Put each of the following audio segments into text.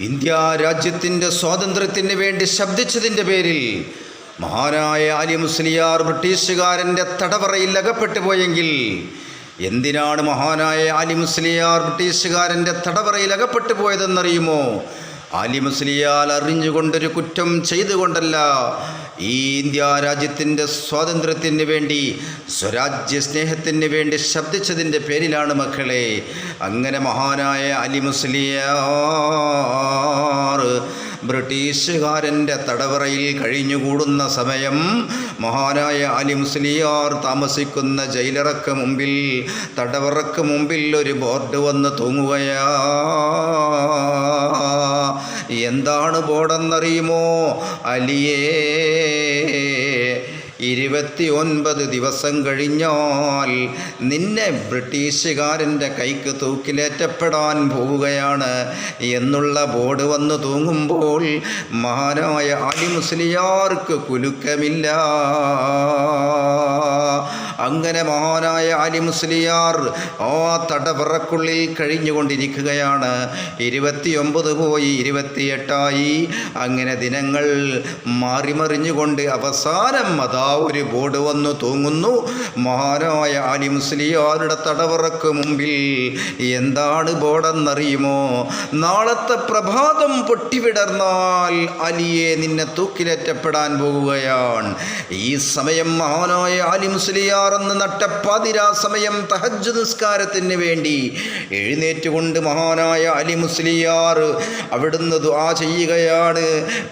India രാജ്യത്തിന്റെ സ്വാതന്ത്ര്യത്തിന് വേണ്ടി ശബ്ദിച്ചതിന്റെ പേരിൽ മഹാനായ അലി മുസ്ലിയാർ ബ്രിട്ടീഷുകാരന്റെ തടവറയിൽ അകപ്പെട്ടു പോയെങ്കിൽ എന്തിനാണ് മഹാനായ അലി മുസ്ലിയാർ ബ്രിട്ടീഷുകാരന്റെ തടവറയിൽ അകപ്പെട്ടു പോയതെന്നറിയുമോ? അലി മുസ്ലിയാൽ അറിഞ്ഞുകൊണ്ടൊരു കുറ്റം ചെയ്തുകൊണ്ടല്ല ഈ ഇന്ത്യ രാജ്യത്തിന്റെ സ്വാതന്ത്ര്യത്തിന് വേണ്ടി സ്വരാജ്യ സ്നേഹത്തിന് വേണ്ടി ശബ്ദിച്ചതിന്റെ പേരിലാണ് മക്കളെ. അങ്ങനെ മഹാനായ അലി മുസ്ലിയാർ ബ്രിട്ടീഷുകാരന്റെ തടവറയിൽ കഴിഞ്ഞുകൂടുന്ന സമയം മഹാനായ അലി മുസ്ലിയാർ താമസിക്കുന്ന ജയിലറക്ക് മുമ്പിൽ തടവറക്ക് മുമ്പിൽ ഒരു ബോർഡ് വന്ന് തൂങ്ങുകയാ. എന്താണ് ബോർഡെന്നറിയുമോ? അലിയേ ഇരുപത്തി ഒൻപത് ദിവസം കഴിഞ്ഞാൽ നിന്നെ ബ്രിട്ടീഷുകാരന്റെ കൈക്ക് തൂക്കിലേറ്റപ്പെടാൻ പോവുകയാണ് എന്നുള്ള ബോർഡ് വന്ന് തൂങ്ങുമ്പോൾ മഹാനായ അലി മുസ്ലിയാർക്ക് കുലുക്കമില്ല. അങ്ങനെ മഹാനായ അലി മുസ്ലിയാർ ആ തടവറക്കുള്ളിൽ കഴിഞ്ഞുകൊണ്ടിരിക്കുകയാണ്. ഇരുപത്തിയൊമ്പത് പോയി ഇരുപത്തിയെട്ടായി. അങ്ങനെ ദിനങ്ങൾ മാറിമറിഞ്ഞുകൊണ്ട് അവസാനം അതാ ഒരു ബോർഡ് വന്നു തൂങ്ങുന്നു. മഹാനായ അലി മുസ്ലിയാരുടെ തടവറക്ക് മുമ്പിൽ എന്താണ് ബോർഡെന്നറിയുമോ? നാളത്തെ പ്രഭാതം പൊട്ടിവിടർന്നാൽ അലിയെ നിന്നെ തൂക്കിലേറ്റപ്പെടാൻ പോകുകയാണ് ഈ സമയം മഹാനായ അലി മുസ്ലിയാർ എന്ന് നട്ടപ്പാതിരാ സമയം തഹജ് നിസ്കാരത്തിന് വേണ്ടി എഴുന്നേറ്റുകൊണ്ട് മഹാനായ അലി മുസ്ലിയാർ അവിടുന്ന് ദുആ ചെയ്യുകയാണ്.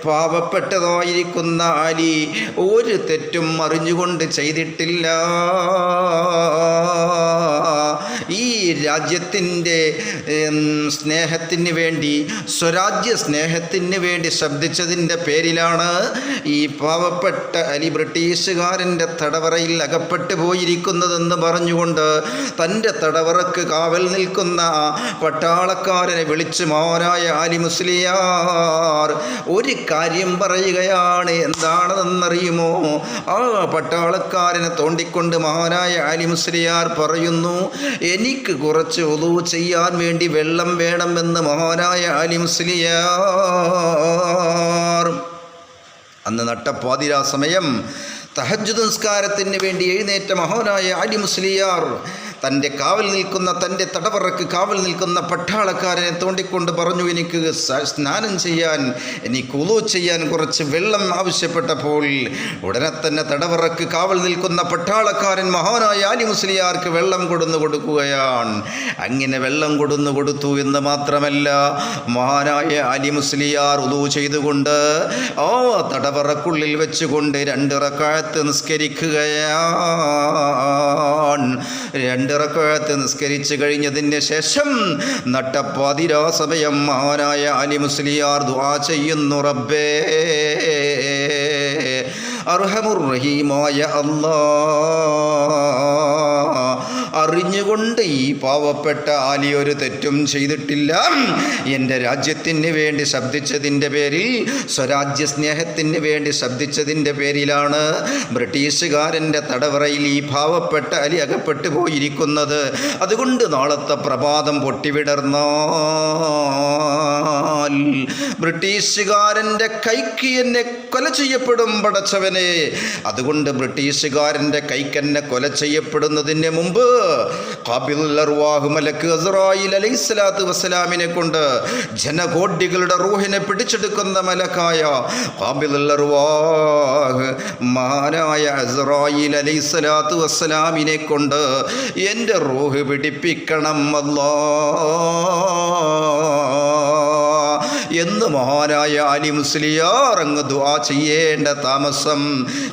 പാവപ്പെട്ടതായിരിക്കുന്ന അലി ഒരു തെറ്റും അറിഞ്ഞുകൊണ്ട് ചെയ്തിട്ടില്ല. രാജ്യത്തിന്റെ സ്നേഹത്തിന് വേണ്ടി സ്വരാജ്യ സ്നേഹത്തിന് വേണ്ടി ശബ്ദിച്ചതിന്റെ പേരിലാണ് ഈ പാവപ്പെട്ട അലി ബ്രിട്ടീഷുകാരന്റെ തടവറയിൽ അകപ്പെട്ടു പോയിരിക്കുന്നതെന്ന് പറഞ്ഞുകൊണ്ട് തന്റെ തടവറക്ക് കാവൽ നിൽക്കുന്ന പട്ടാളക്കാരനെ വിളിച്ച് മോനായ അലി മുസ്ലിയാർ ഒരു കാര്യം പറയുകയാണ്. എന്താണെന്നറിയുമോ? ആ പട്ടാളക്കാരനെ തോണ്ടിക്കൊണ്ട് മഹാനായ അലി മുസ്ലിയാർ പറയുന്നു എനിക്ക് കുറച്ച് ഒതു ചെയ്യാൻ വേണ്ടി വെള്ളം വേണമെന്ന് മഹാനായ അലി മുസ്ലിയാർ. അന്ന് നട്ടപ്പാതിരാ സമയം തഹജ്ജുദ് നിസ്കാരത്തിന് വേണ്ടി എഴുന്നേറ്റ മഹാനായ അലി മുസ്ലിയാർ തന്റെ കാവൽ നിൽക്കുന്ന തന്റെ തടവറക്ക് കാവൽ നിൽക്കുന്ന പട്ടാളക്കാരനെ തോണ്ടിക്കൊണ്ട് പറഞ്ഞു എനിക്ക് സ്നാനം ചെയ്യാൻ എനിക്ക് ഉളു ചെയ്യാൻ കുറച്ച് വെള്ളം ആവശ്യപ്പെട്ടപ്പോൾ ഉടനെ തന്നെ തടവറക്ക് കാവൽ നിൽക്കുന്ന പട്ടാളക്കാരൻ മഹാനായ അലി മുസ്ലിയാർക്ക് വെള്ളം കൊടുന്നു കൊടുക്കുകയാണ്. അങ്ങനെ വെള്ളം കൊടുന്നു കൊടുത്തു എന്ന് മാത്രമല്ല മഹാനായ അലി മുസ്ലിയാർ ഉളു ചെയ്തുകൊണ്ട് ആ തടവറക്കുള്ളിൽ വെച്ചുകൊണ്ട് രണ്ടിറക്കാലത്ത് നിസ്കരിക്കുകയാണ് രണ്ടിറക്കാലത്ത് നിസ്കരിച്ചു കഴിഞ്ഞതിന് ശേഷം നട്ടപ്പാതിരാ സമയം മഹാനായ അലി മുസ്ലിയാർ ദുആ ചെയ്യുന്നു റബ്ബേ. അർഹമുറഹീമായ അല്ലാ അറിഞ്ഞുകൊണ്ട് ഈ പാവപ്പെട്ട ആലി ഒരു തെറ്റും ചെയ്തിട്ടില്ല. എന്റെ രാജ്യത്തിന് വേണ്ടി ശബ്ദിച്ചതിന്റെ പേരിൽ സ്വരാജ്യ സ്നേഹത്തിന് വേണ്ടി ശബ്ദിച്ചതിന്റെ പേരിലാണ് ബ്രിട്ടീഷുകാരന്റെ തടവറയിൽ ഈ പാവപ്പെട്ട അലി അകപ്പെട്ടു പോയിരിക്കുന്നത്. അതുകൊണ്ട് നാളത്തെ പ്രഭാതം പൊട്ടിവിടർന്നാൽ ബ്രിട്ടീഷുകാരന്റെ കൈക്ക് എന്നെ കൊല ചെയ്യപ്പെടും പടച്ചവനെ. അതുകൊണ്ട് ബ്രിട്ടീഷുകാരന്റെ കൈക്ക് എന്നെ കൊല ചെയ്യപ്പെടുന്നതിന് മുമ്പ് മലക്ക് അസ്രായിൽ അലൈഹിസ്സലാത്തു വസ്സലാമിനെ കൊണ്ട് ജനകോടികളുടെ റൂഹിനെ പിടിച്ചെടുക്കുന്ന മലക്കായ മാനായ അസ്രായിൽ അലൈഹിസ്സലാത്തു വസ്സലാമിനെ കൊണ്ട് എന്റെ റൂഹ് പിടിപ്പിക്കണം അല്ലാ എന്ന് മഹാനായ അലി മുസ്ലിയാർ അങ്ങ് ദുആ ചെയ്യേണ്ട താമസം.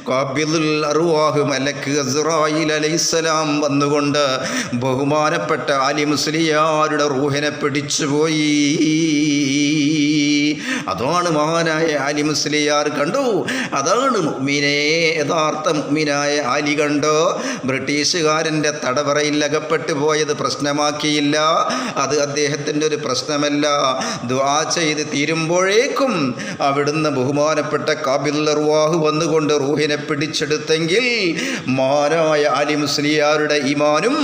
കാബിദുൽ അറുവാഹ് മലക്ക് അസ്രായിൽ അലൈഹിസ്സലാം വന്നുകൊണ്ട് ബഹുമാനപ്പെട്ട അലി മുസ്ലിയാരുടെ റൂഹിനെ പിടിച്ചുപോയി. അതാണ് മഹാനായ ആലി മുസ്ലിയാർ കണ്ടു. അതാണ് മുഅ്മിനെ യഥാർത്ഥ മുഅ്മിനായ ആലി കണ്ടോ. ബ്രിട്ടീഷുകാരന്റെ തടവറയിൽ അകപ്പെട്ടു പോയത് പ്രശ്നമാക്കിയില്ല. അത് അദ്ദേഹത്തിന്റെ ഒരു പ്രശ്നമല്ല. ദുആ ചെയ്ത് തീരുമ്പോഴേക്കും അവിടുന്ന് ബഹുമാനപ്പെട്ട കാബില്ലർവാഹു വന്നുകൊണ്ട് റൂഹിനെ പിടിച്ചെടുത്തെങ്കിൽ മാനായ ആലി മുസ്ലിയാരുടെ ഇമാനും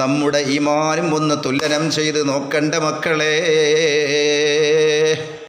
നമ്മുടെ ഇമാനും ഒന്ന് തുലനം ചെയ്ത് നോക്കണ്ട മക്കളെ.